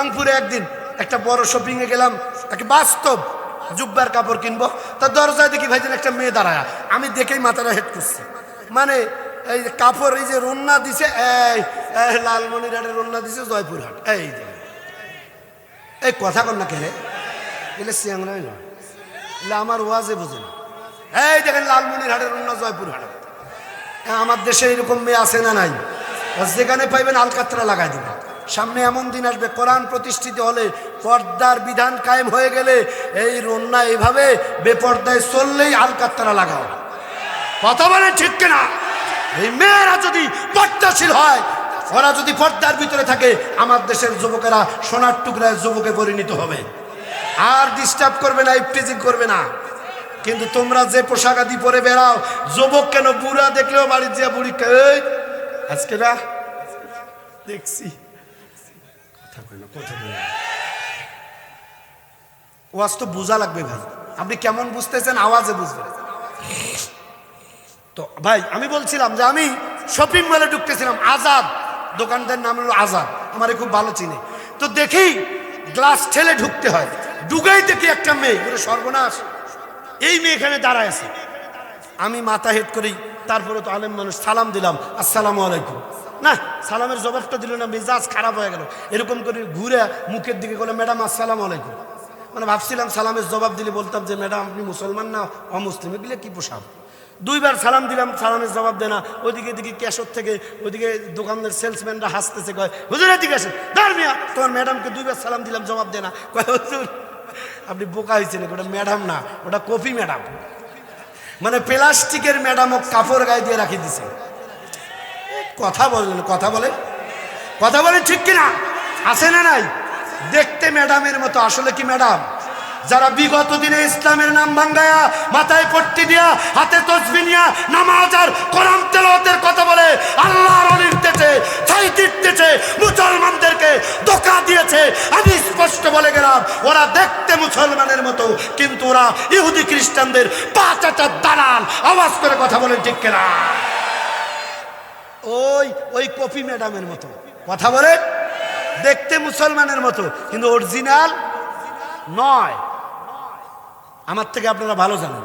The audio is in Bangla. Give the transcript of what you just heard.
রংপুরে একদিন একটা বড় শপিংয়ে গেলাম একটা বাস্তব জুব্বার কাপড় কিনবো। তার দরজায় দেখি ভাইজান একটা মেয়ে দাঁড়ায়। আমি দেখেই মাথাটা হেড করছি। মানে এই কাপড়, এই যে রন্না দিছে, এই লালমনিরহাটের রন্না দিছে জয়পুরহাট। এই এই কথা কর না কে এলে সিয়াংরাই না এলে আমার ওয়াজে বুঝে না। এই দেখেন লালমনিরহাটের রন্না জয়পুরহাট। আমার দেশে এরকম মেয়ে আছে না নাই? যেখানে পাইবেন আলকাতরা লাগাই দিবেন। সামনে এমন দিন আসবে, কোরআন প্রতিষ্ঠিত হলে পর্দার বিধান কায়েম হয়ে গেলে এই রন্না এইভাবে বেপর্দায় চললেই আলকাতরা লাগাও। কথা বলে ঠিক কিনা? এই মেয়েরা যদি পর্দাশীল হয়, ওরা যদি পর্দার ভিতরে থাকে, আমার দেশের যুবকেরা সোনার টুকরায় যুবকে পরিণত হবে। আর ডিস্টার্ব করবে না ইফটিজিং করবে না। কিন্তু তোমরা যে পোশাক আদি পরে বেড়াও, যুবক কেন বুড়া দেখলেও বাড়ির যে বুড়ি আজকে না দেখছি। কথা না কথা ওয়াজ তো বোঝা লাগবে ভাই। আপনি কেমন বুঝতেছেন আওয়াজে বুঝবেন। তো ভাই, আমি বলছিলাম যে আমি শপিং মলে ঢুকতেছিলাম, আজাদ। দোকানদার নাম হলো আজাদ, আমারে খুব ভালো চিনে। তো দেখি গ্লাস ঠেলে ঢুকতে হয়। ঢুকাই দেখি একটা মেয়ে, ওরে সর্বনাশ। এই মেয়ে এখানে দাঁড়ায় আছে। আমি মাথা হেড করি তারপরে তো আলেম মানুষ, সালাম দিলাম, আসসালামু আলাইকুম। না, সালামের জবাবটা দিল না, মেজাজ খারাপ হয়ে গেল। এরকম করে ঘুরে মুখের দিকে বলে ম্যাডাম, আসসালামু আলাইকুম। মানে ভাবছিলাম সালামের জবাব দিলে বলতাম যে, ম্যাডাম, আপনি মুসলমান না, অমুসলিম, এগুলো কি পোশাক? দুইবার সালাম দিলাম, সালামের জবাব দেয় না। ওইদিকে দিকে ক্যাশর থেকে, ওইদিকে দোকানের সেলসম্যানরা হাসতেছে, কয় হুজুরের দিকে আসে দাঁড় মিয়া, তোমার ম্যাডামকে দুইবার সালাম দিলাম, জবাব দেয় না। কয়, হুজুর, আপনি বোকা হয়েছেন ওটা ম্যাডাম না, ওটা কফি ম্যাডাম। মানে প্লাস্টিকের ম্যাডামও কাপড় গায়ে দিয়ে রাখি দিছে। কথা বলেন, কথা বলে কথা বলে ঠিক কিনা? আছে না নাই? দেখতে ম্যাডামের মতো, আসলে কি ম্যাডাম? যারা বিগত দিনে ইসলামের নাম ভাঙ্গায়া, মাথায় পট্টি দিয়া, হাতে তসবি নিয়া, নামাজ আর কোরআন তেলাওয়াতের কথা বলে, আল্লাহর অলির দেশে ছাই দিতেছে মুসলমানদেরকে ধোকা দিয়েছে। আমি স্পষ্ট বলে গেলাম, ওরা দেখতে মুসলমানের মতো, কিন্তু ওরা ইহুদি খ্রিস্টানদের পাঁচ দালাল। আওয়াজ করে কথা বলেন ঠিক কিনা? ওই ওই কপি ম্যাডামের মতো। কথা বলে দেখতে মুসলমানের মতো, কিন্তু অরিজিনাল নয়। আমার থেকে আপনারা ভালো জানেন।